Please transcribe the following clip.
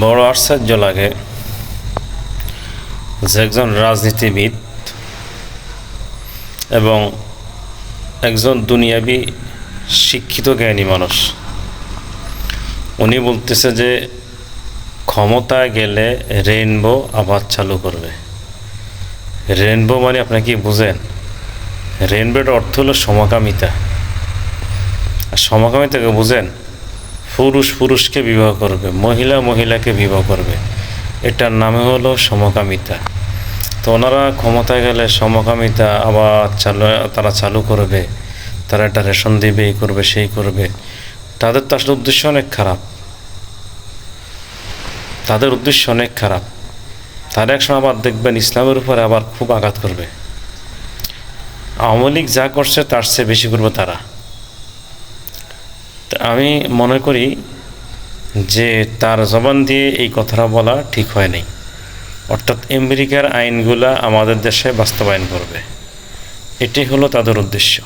বড় আশ্চর্য লাগে যে একজন রাজনীতিবিদ এবং একজন দুনিয়াবি শিক্ষিত জ্ঞানী মানুষ। উনি বলতেছে যে ক্ষমতায় গেলে রেইনবো আবার চালু করবে। রেইনবো মানে আপনি কি বুঝেন? রেইনবোর অর্থ হলো সমকামিতা। সমকামিতাকে বুঝেন? পুরুষ পুরুষকে বিবাহ করবে, মহিলা মহিলাকে বিবাহ করবে। এটার নামে হলো সমকামিতা। তো ওনারা ক্ষমতায় গেলে সমকামিতা আবার চালু, তারা চালু করবে, তারা একটা রেশন দিবে, এই করবে, সেই করবে। তাদের তো আসলে উদ্দেশ্য অনেক খারাপ। তাদের উদ্দেশ্য অনেক খারাপ। তারা একসময় আবার দেখবেন ইসলামের উপরে আবার খুব আঘাত করবে। আওয়ামী লীগ যা করছে, তার চেয়ে বেশি করবে তারা। আমি মনে করি যে তার জবান দিয়ে এই কথাটা বলা ঠিক হয়নি। অর্থাৎ আমেরিকার আইনগুলা আমাদের দেশে বাস্তবায়ন করবে। এটি হলো তাদের উদ্দেশ্য।